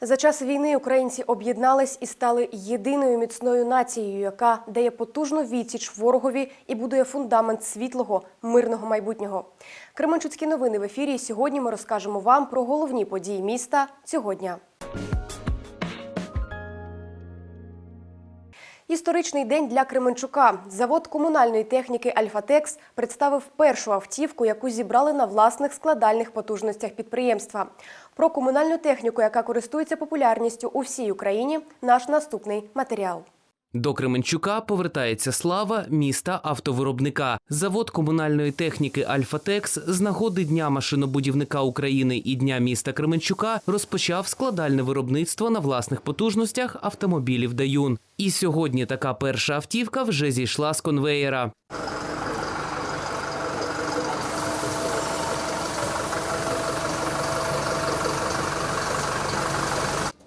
За час війни українці об'єднались і стали єдиною міцною нацією, яка дає потужну відсіч ворогові і будує фундамент світлого мирного майбутнього. Кременчуцькі новини в ефірі. Сьогодні ми розкажемо вам про головні події міста цього дня. Історичний день для Кременчука. Завод комунальної техніки Альфатекс представив першу автівку, яку зібрали на власних складальних потужностях підприємства. Про комунальну техніку, яка користується популярністю у всій Україні, наш наступний матеріал. До Кременчука повертається слава міста автовиробника. Завод комунальної техніки Альфатекс з нагоди Дня машинобудівника України і Дня міста Кременчука розпочав складальне виробництво на власних потужностях автомобілів Даюн. І сьогодні така перша автівка вже зійшла з конвеєра.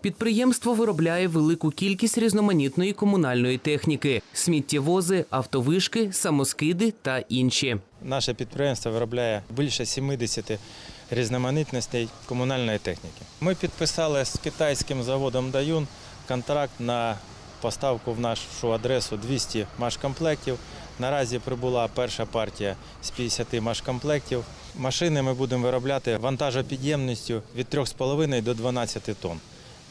Підприємство виробляє велику кількість різноманітної комунальної техніки: сміттєвози, автовишки, самоскиди та інші. Наше підприємство виробляє більше 70 різноманітностей комунальної техніки. Ми підписали з китайським заводом Даюн контракт на поставку в нашу адресу 200 машкомплектів. Наразі прибула перша партія з 50 машкомплектів. Машини ми будемо виробляти вантажопідємністю від 3,5 до 12 тонн,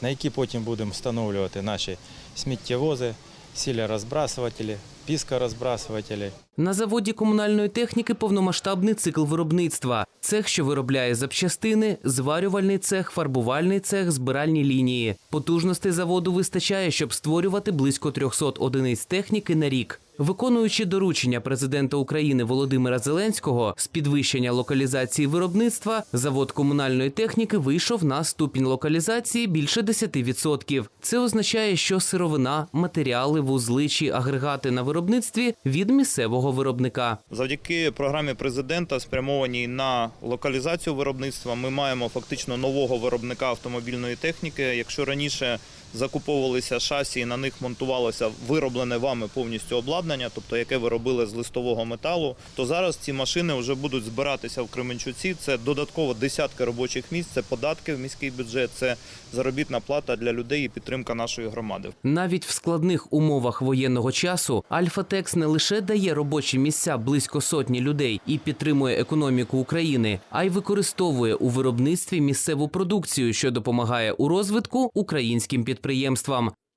на які потім будемо встановлювати наші сміттєвози, сілярозбрасувателі, піскорозбрасувателі. На заводі комунальної техніки повномасштабний цикл виробництва. Цех, що виробляє запчастини, зварювальний цех, фарбувальний цех, збиральні лінії. Потужностей заводу вистачає, щоб створювати близько 300 одиниць техніки на рік. Виконуючи доручення президента України Володимира Зеленського з підвищення локалізації виробництва, завод комунальної техніки вийшов на ступінь локалізації більше 10%. Це означає, що сировина, матеріали, вузли чи агрегати на виробництві від місцевого виробника. Завдяки програмі президента, спрямованій на локалізацію виробництва, ми маємо фактично нового виробника автомобільної техніки. Якщо раніше закуповувалися шасі, і на них монтувалося вироблене вами повністю обладнання, тобто яке ви робили з листового металу, то зараз ці машини вже будуть збиратися в Кременчуці. Це додатково десятки робочих місць, це податки в міський бюджет, це заробітна плата для людей і підтримка нашої громади. Навіть в складних умовах воєнного часу Альфатекс не лише дає робочі місця близько сотні людей і підтримує економіку України, а й використовує у виробництві місцеву продукцію, що допомагає у розвитку українським підприємствам.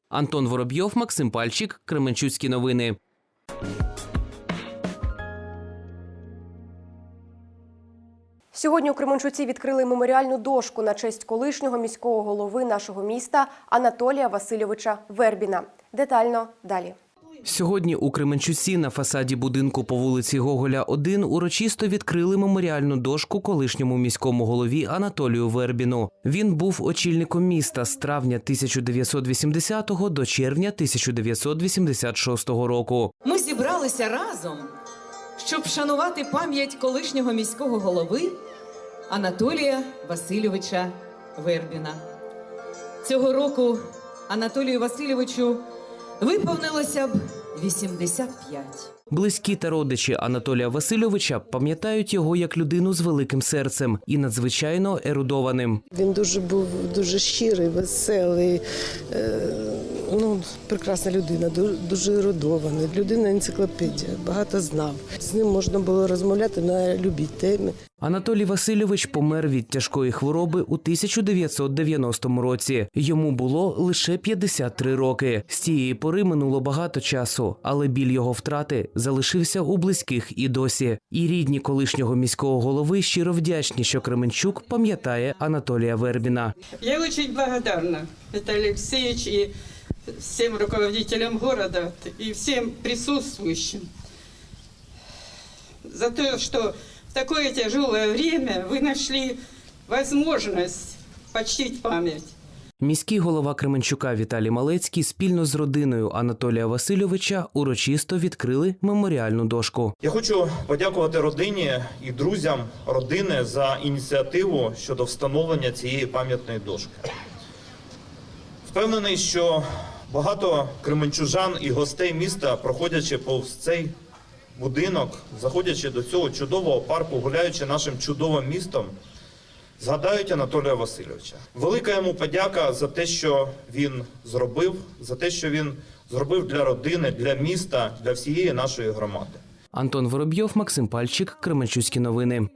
Антон Воробйов, Максим Пальчик, Кременчуцькі новини. Сьогодні у Кременчуці відкрили меморіальну дошку на честь колишнього міського голови нашого міста Анатолія Васильовича Вербіна. Детально далі. Сьогодні у Кременчуці на фасаді будинку по вулиці Гоголя 1 урочисто відкрили меморіальну дошку колишньому міському голові Анатолію Вербіну. Він був очільником міста з травня 1980 до червня 1986 року. Ми зібралися разом, щоб вшанувати пам'ять колишнього міського голови Анатолія Васильовича Вербіна. Цього року Анатолію Васильовичу виповнилося б 85. Близькі та родичі Анатолія Васильовича пам'ятають його як людину з великим серцем і надзвичайно ерудованим. Він дуже був дуже щирий, веселий, е, ну, прекрасна людина, дуже ерудований, людина енциклопедія, багато знав. З ним можна було розмовляти на любій темі. Анатолій Васильович помер від тяжкої хвороби у 1990 році. Йому було лише 53 роки. З тієї пори минуло багато часу, але біль його втрати залишився у близьких і досі. І рідні колишнього міського голови щиро вдячні, що Кременчук пам'ятає Анатолія Вербіна. Я очень благодарна Виталию Алексеевичу и всем руководителям города и всем присутствующим за то, что в такое тяжелое время вы нашли возможность почтить память. Міський голова Кременчука Віталій Малецький спільно з родиною Анатолія Васильовича урочисто відкрили меморіальну дошку. Я хочу подякувати родині і друзям родини за ініціативу щодо встановлення цієї пам'ятної дошки. Впевнений, що багато кременчужан і гостей міста, проходячи повз цей будинок, заходячи до цього чудового парку, гуляючи нашим чудовим містом, згадають Анатолія Васильовича. Велика йому подяка за те, що він зробив, за те, що він зробив для родини, для міста, для всієї нашої громади. Антон Воробйов, Максим Пальчик, Кременчуцькі новини.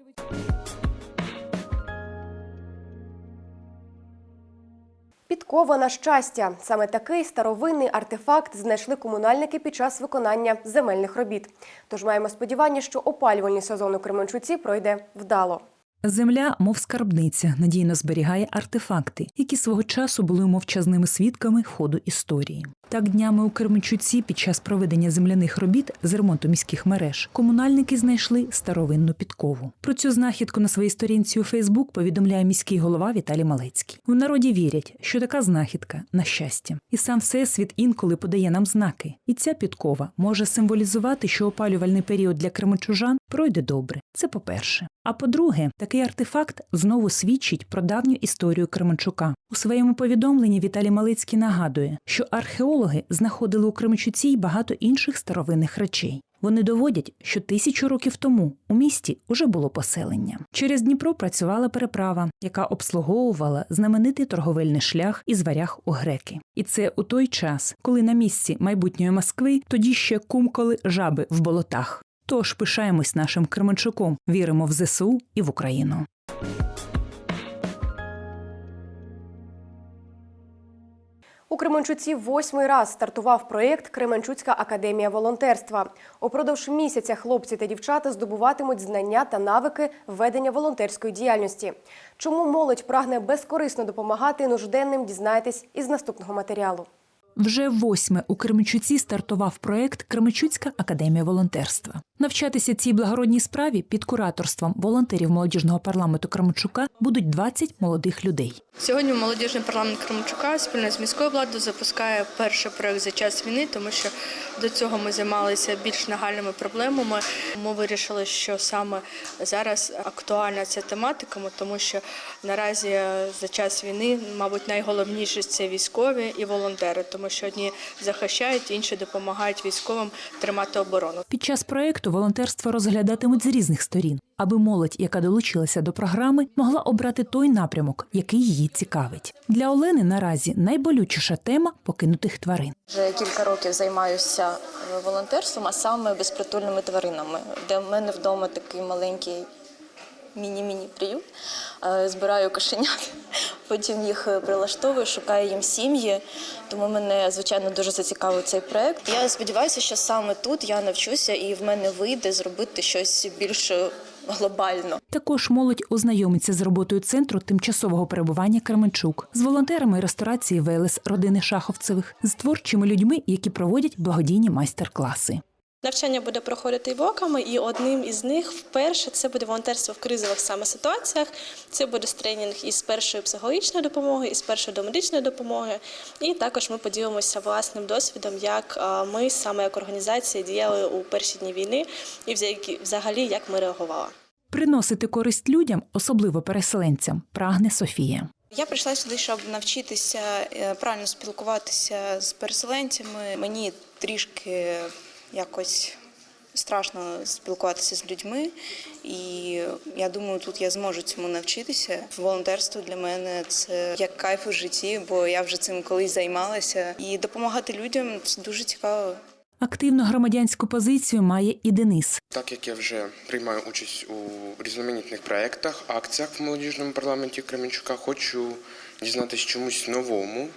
Підкова на щастя. Саме такий старовинний артефакт знайшли комунальники під час виконання земельних робіт. Тож маємо сподівання, що опалювальний сезон у Кременчуці пройде вдало. Земля, мов скарбниця, надійно зберігає артефакти, які свого часу були мовчазними свідками ходу історії. Так днями у Кременчуці під час проведення земляних робіт з ремонту міських мереж комунальники знайшли старовинну підкову. Про цю знахідку на своїй сторінці у Фейсбук повідомляє міський голова Віталій Малецький. В народі вірять, що така знахідка на щастя, і сам всесвіт інколи подає нам знаки. І ця підкова може символізувати, що опалювальний період для кременчужан пройде добре. Це по-перше. А по-друге, такий артефакт знову свідчить про давню історію Кременчука. У своєму повідомленні Віталій Малицький нагадує, що археологи знаходили у Кременчуці й багато інших старовинних речей. Вони доводять, що тисячу років тому у місті уже було поселення. Через Дніпро працювала переправа, яка обслуговувала знаменитий торговельний шлях із варяг у греки. І це у той час, коли на місці майбутньої Москви тоді ще кумкали жаби в болотах. Тож пишаємось нашим Кременчуком, віримо в ЗСУ і в Україну. У Кременчуці восьмий раз стартував проєкт Кременчуцька академія волонтерства. Упродовж місяця хлопці та дівчата здобуватимуть знання та навики ведення волонтерської діяльності. Чому молодь прагне безкорисно допомагати нужденним, дізнаєтесь із наступного матеріалу. Вже восьме у Кременчуці стартував проект Кременчуцька академія волонтерства. Навчатися цій благородній справі під кураторством волонтерів молодіжного парламенту Кременчука будуть 20 молодих людей. Сьогодні молодіжний парламент Кременчука спільно з міською владою запускає перший проект за час війни, тому що до цього ми займалися більш нагальними проблемами. Ми вирішили, що саме зараз актуальна ця тематика, тому що наразі за час війни, мабуть, найголовніше це військові і волонтери, тому що одні захищають, інші допомагають військовим тримати оборону. Під час проекту волонтерство розглядатимуть з різних сторін, аби молодь, яка долучилася до програми, могла обрати той напрямок, який її цікавить. Для Олени наразі найболючіша тема покинутих тварин. Вже кілька років займаюся е, волонтерством, а саме безпритульними тваринами, де в мене вдома такий маленький міні-міні приют. Е, Збираю кошенят, потім їх е, прилаштовую, шукаю їм сім'ї. Тому мене звичайно дуже зацікавив цей проект. Я сподіваюся, що саме тут я навчуся і в мене вийде зробити щось більш е, глобально. Також молодь ознайомиться з роботою центру тимчасового перебування Кременчук, з волонтерами реставрації Велес родини Шаховцевих, з творчими людьми, які проводять благодійні майстер-класи. Навчання буде проходити івоками, і одним із них вперше це буде волонтерство в кризових саме ситуаціях. Це буде тренінг із першої психологічної допомоги, із першої домедичної допомоги. І також ми поділимося власним досвідом, як ми саме як організація діяли у перші дні війни, і взагалі як ми реагували. Приносити користь людям, особливо переселенцям, прагне Софія. Я прийшла сюди, щоб навчитися е, правильно спілкуватися з переселенцями. Мені трішки якось страшно спілкуватися з людьми, і я думаю, тут я зможу цьому навчитися. Волонтерство для мене це як кайф у житті, бо я вже цим колись займалася. І допомагати людям це дуже цікаво. Активну громадянську позицію має і Денис. Так як я вже приймаю участь у різноманітних проєктах, акціях в молодіжному парламенті Кременчука, хочу дізнатися чомусь новому,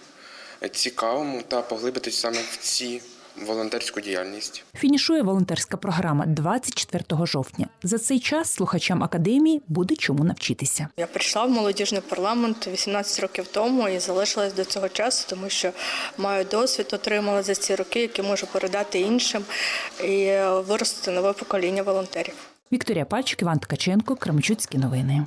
цікавому та поглибитись саме в ці волонтерську діяльність. Фінішує волонтерська програма 24 жовтня. За цей час слухачам академії буде чому навчитися. Я прийшла в молодіжний парламент 18 років тому і залишилась до цього часу, тому що маю досвід, отримала за ці роки, який можу передати іншим і виростити нове покоління волонтерів. Вікторія Пальчик, Іван Ткаченко, Кременчуцькі новини.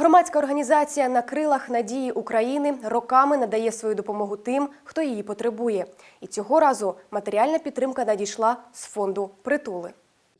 Громадська організація на крилах надії України роками надає свою допомогу тим, хто її потребує. І цього разу матеріальна підтримка надійшла з фонду притули.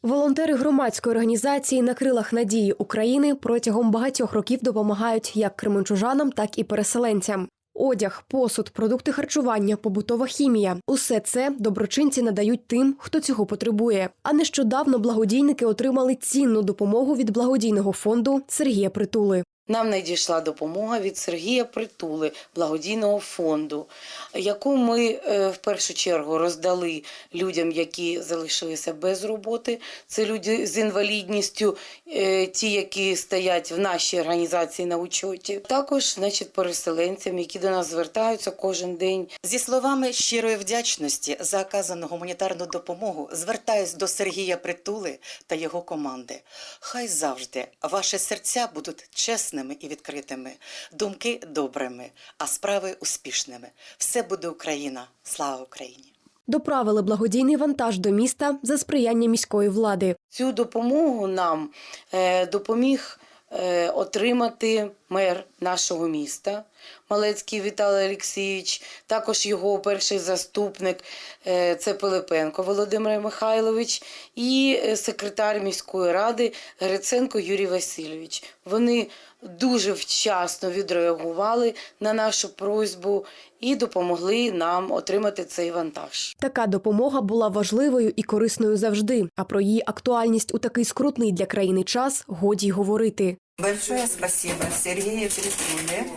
Волонтери громадської організації на крилах надії України протягом багатьох років допомагають як кременчужанам, так і переселенцям. одяг, посуд, продукти харчування, побутова хімія. Усе це доброчинці надають тим, хто цього потребує. А нещодавно благодійники отримали цінну допомогу від благодійного фонду Сергія Притули. Нам надійшла допомога від Сергія Притули, благодійного фонду, яку ми е, в першу чергу роздали людям, які залишилися без роботи. Це люди з інвалідністю, е, ті, які стоять в нашій організації на учоті. Також, значить, переселенцям, які до нас звертаються кожен день. Зі словами щирої вдячності за оказану гуманітарну допомогу звертаюсь до Сергія Притули та його команди. Хай завжди ваші серця будуть чесними і відкритими, думки добрими, а справи успішними. Все буде Україна. Слава Україні! Доправили благодійний вантаж до міста за сприяння міської влади. Цю допомогу нам е, допоміг е, отримати мер нашого міста Малецький Віталій Олексійович, також його перший заступник е, це Пилипенко Володимир Михайлович і е, секретар міської ради Гриценко Юрій Васильович. Вони дуже вчасно відреагували на нашу просьбу і допомогли нам отримати цей вантаж. Така допомога була важливою і корисною завжди. А про її актуальність у такий скрутний для країни час годі й говорити. Большое спасибо Сергею Притуле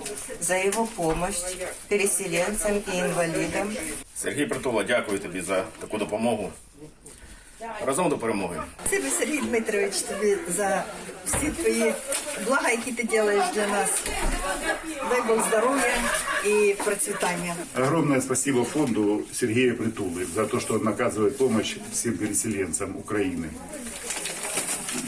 за его помощь переселенцам и инвалидам. Сергій Притула, дякую тобі за таку допомогу. Разом до перемоги. Спасибо, Сергій Дмитрович, тобі за всі твої блага, які ти робиш для нас. Дай Бог здоров'я і процвітання. Огромное спасибо фонду Сергея Притулы за то, что он оказывает помощь всем переселенцам Украины.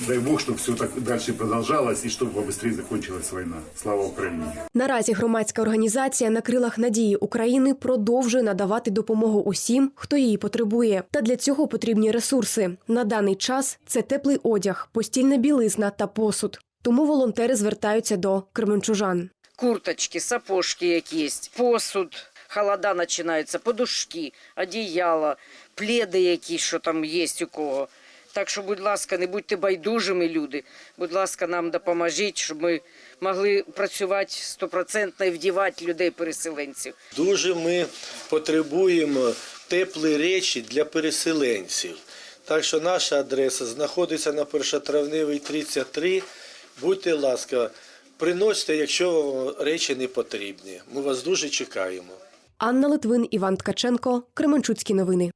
Дай Бог, чтобы все так дальше продолжалось и чтобы побыстрее закончилась война. Слава Украине! Наразі громадська організація на крилах надії України продовжує надавати допомогу усім, хто її потребує. Та для цього потрібні ресурси. На даний час це теплий одяг, постільна білизна та посуд. Тому волонтери звертаються до кременчужан. курточки, сапожки якісь, посуд, холода починаються, подушки, одіяла, пледи якісь, що там є у кого. Так що, будь ласка, не будьте байдужими, люди. Будь ласка, нам допоможіть, щоб ми могли працювати стопроцентно і вдівати людей-переселенців. Дуже ми потребуємо теплі речі для переселенців. Так що наша адреса знаходиться на першотравневий 33. Будьте ласка, приносьте, якщо вам речі не потрібні. Ми вас дуже чекаємо. Анна Литвин, Іван Ткаченко, Кременчуцькі новини.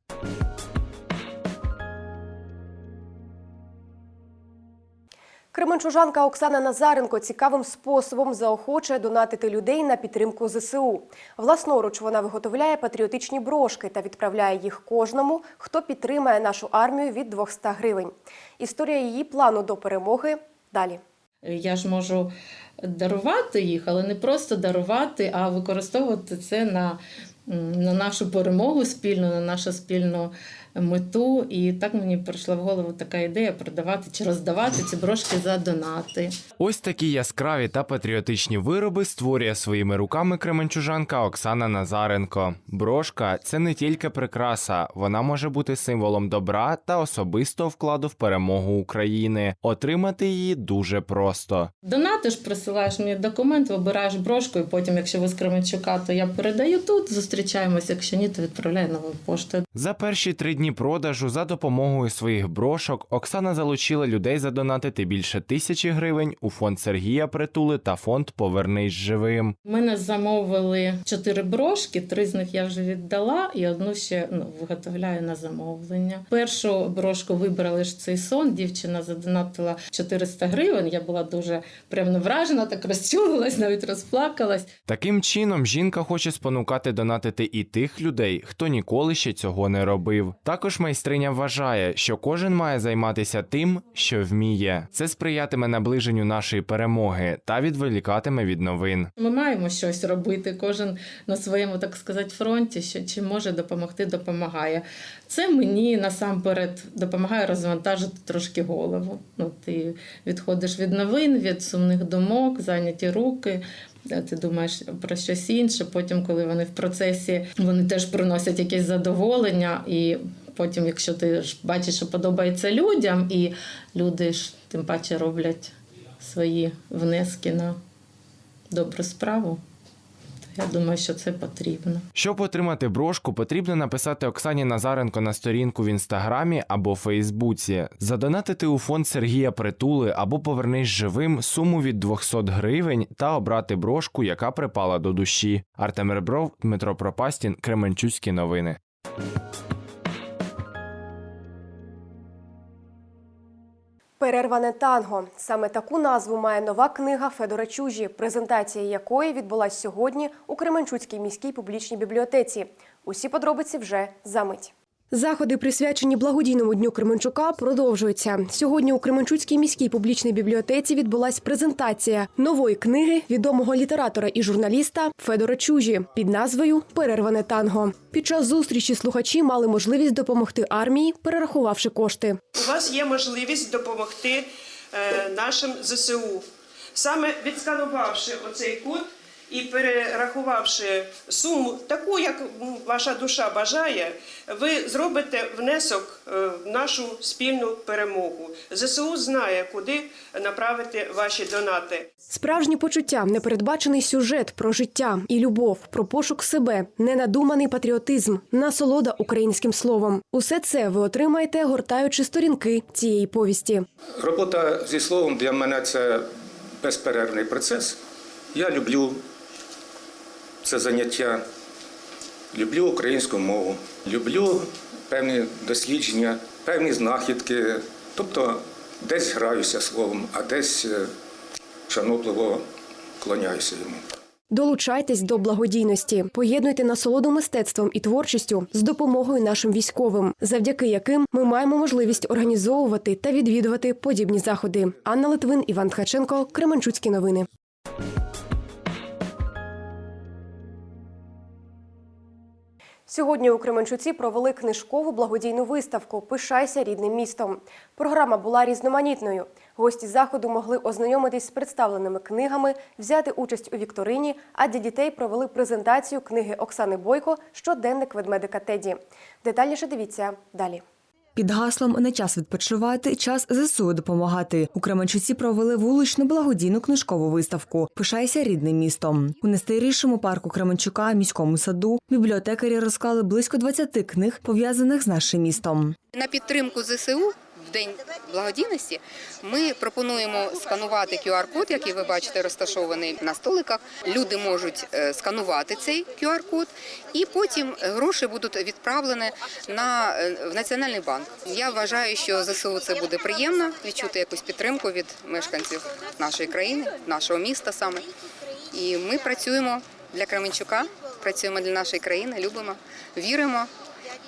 Кременчужанка Оксана Назаренко цікавим способом заохочує донатити людей на підтримку ЗСУ. Власноруч вона виготовляє патріотичні брошки та відправляє їх кожному, хто підтримає нашу армію від 200 гривень. Історія її плану до перемоги далі. Я ж можу дарувати їх, але не просто дарувати, а використовувати це на, на нашу перемогу спільну, на нашу спільну мету. І так мені прийшла в голову така ідея продавати чи роздавати ці брошки за донати. Ось такі яскраві та патріотичні вироби створює своїми руками кременчужанка Оксана Назаренко. Брошка це не тільки прикраса, вона може бути символом добра та особистого вкладу в перемогу України. Отримати її дуже просто. Донатиш, присилаєш мені документ, вибираєш брошку, і потім, якщо ви з Кременчука, то я передаю тут, зустрічаємося. Якщо ні, то відправляю нову пошту. За перші три дні продажу за допомогою своїх брошок Оксана залучила людей задонатити більше тисячі гривень у фонд Сергія Притули та фонд Повернись живим. Мене замовили чотири брошки, три з них я вже віддала, і одну ще ну, виготовляю на замовлення. Першу брошку вибрали ж цей сон. Дівчина задонатила 400 гривень. Я була дуже приємно вражена, так розчулилась, навіть розплакалась. Таким чином, жінка хоче спонукати донатити і тих людей, хто ніколи ще цього не робив. Також майстриня вважає, що кожен має займатися тим, що вміє. Це сприятиме наближенню нашої перемоги та відволікатиме від новин. Ми маємо щось робити. Кожен на своєму, так сказати, фронті, що чим може допомогти, допомагає. Це мені насамперед допомагає розвантажити трошки голову. Ну, ти відходиш від новин, від сумних думок, зайняті руки. Е, Ти думаєш про щось інше. Потім, коли вони в процесі, вони теж приносять якесь задоволення. І потім, якщо ти ж бачиш, що подобається людям, і люди ж тим паче роблять свої внески на добру справу, Я думаю, що це потрібно. Щоб отримати брошку, потрібно написати Оксані Назаренко на сторінку в інстаграмі або Фейсбуці, задонатити у фонд Сергія Притули або повернись живим суму від 200 гривень та обрати брошку, яка припала до душі. Артем Ребров, Дмитро Пропастін, Кременчуцькі новини. Перерване танго. Саме таку назву має нова книга Федора Чужі, презентація якої відбулась сьогодні у Кременчуцькій міській публічній бібліотеці. Усі подробиці вже за мить. Заходи, присвячені благодійному дню Кременчука, продовжуються. Сьогодні у Кременчуцькій міській публічній бібліотеці відбулась презентація нової книги відомого літератора і журналіста Федора Чужі під назвою Перерване танго. Під час зустрічі слухачі мали можливість допомогти армії, перерахувавши кошти. У вас є можливість допомогти е, нашим ЗСУ. Саме відсканувавши оцей код і перерахувавши суму таку, як ваша душа бажає, ви зробите внесок е, в нашу спільну перемогу. ЗСУ знає, куди направити ваші донати. Справжні почуття, непередбачений сюжет про життя і любов, про пошук себе, ненадуманий патріотизм, насолода українським словом. Усе це ви отримаєте, гортаючи сторінки цієї повісті. Робота зі словом для мене це безперервний процес. Я люблю це заняття, люблю українську мову, люблю певні дослідження, певні знахідки. Тобто десь граюся словом, а десь е, шанобливо клоняюся йому. Долучайтесь до благодійності, поєднуйте насолоду мистецтвом і творчістю з допомогою нашим військовим, завдяки яким ми маємо можливість організовувати та відвідувати подібні заходи. Анна Литвин, Іван Ткаченко, Кременчуцькі новини. Сьогодні у Кременчуці провели книжкову благодійну виставку Пишайся рідним містом. Програма була різноманітною. Гості заходу могли ознайомитись з представленими книгами, взяти участь у вікторині, а для дітей провели презентацію книги Оксани Бойко Щоденник ведмедика Теді. Детальніше дивіться далі. Під гаслом не час відпочивати, час ЗСУ допомагати. У Кременчуці провели вуличну благодійну книжкову виставку Пишайся рідним містом. У найстарішому парку Кременчука, міському саду, бібліотекарі розклали близько 20 книг, пов'язаних з нашим містом. На підтримку ЗСУ день благодійності ми пропонуємо сканувати QR-код, який ви бачите розташований на столиках. Люди можуть е, сканувати цей QR-код, і потім гроші будуть відправлені на е, в Національний банк. Я вважаю, що ЗСУ це буде приємно відчути якусь підтримку від мешканців нашої країни, нашого міста саме. І ми працюємо для Кременчука, працюємо для нашої країни, любимо, віримо,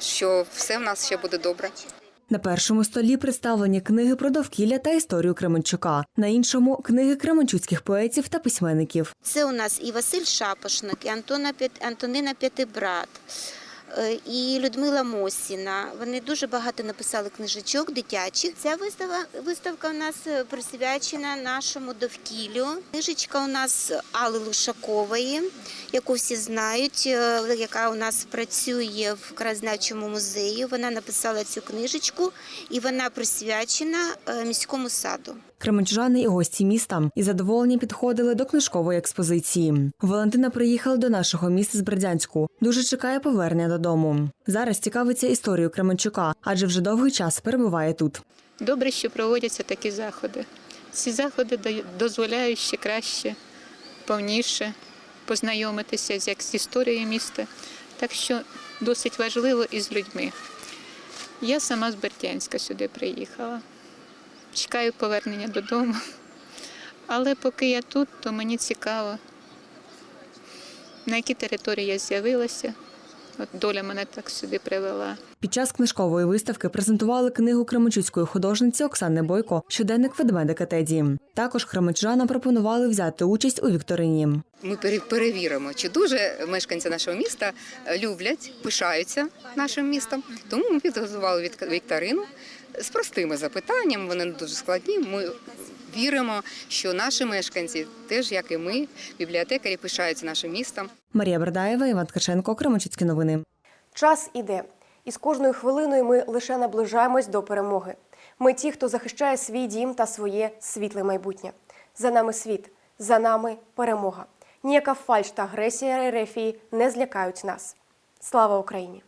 що все в нас ще буде добре. На першому столі представлені книги про довкілля та історію Кременчука. На іншому книги кременчуцьких поетів та письменників. Це у нас і Василь Шапошник, і Антона Антонина П'ятибрат, і Людмила Мосіна. Вони дуже багато написали книжечок дитячих. Ця вистава виставка у нас е, присвячена нашому довкіллю. Книжечка у нас Алли Лушакової, яку всі знають, е, яка у нас працює в краєзнавчому музеї. Вона написала цю книжечку, і вона присвячена е, міському саду. Кременчужани і гості міста із задоволенням підходили до книжкової експозиції. Валентина приїхала до нашого міста з Бердянську. Дуже чекає повернення додому. Зараз цікавиться історією Кременчука, адже вже довгий час перебуває тут. Добре, що проводяться такі заходи. Ці заходи дозволяють ще краще, повніше познайомитися як з історією міста. Так що досить важливо і з людьми. Я сама з Бердянська сюди приїхала. Чекаю повернення додому. Але поки я тут, то мені цікаво, на якій території я з'явилася. От доля мене так сюди привела. Під час книжкової виставки презентували книгу кременчуцької художниці Оксани Бойко Щоденник ведмедика Теді. Також кременчужанам пропонували взяти участь у вікторині. Ми пере- перевіримо, чи дуже мешканці нашого міста е, люблять, пишаються нашим містом. Тому ми підготували від- вікторину з простими запитаннями. Вони не дуже складні. Ми віримо, що наші мешканці, теж як і ми, бібліотекарі, пишаються нашим містом. Марія Бердаєва, Іван Ткаченко, Кременчуцькі новини. Час іде, і з кожною хвилиною ми лише наближаємось до перемоги. Ми ті, хто захищає свій дім та своє світле майбутнє. За нами світ, за нами перемога. Ніяка фальш та агресія Ерефії не злякають нас. Слава Україні!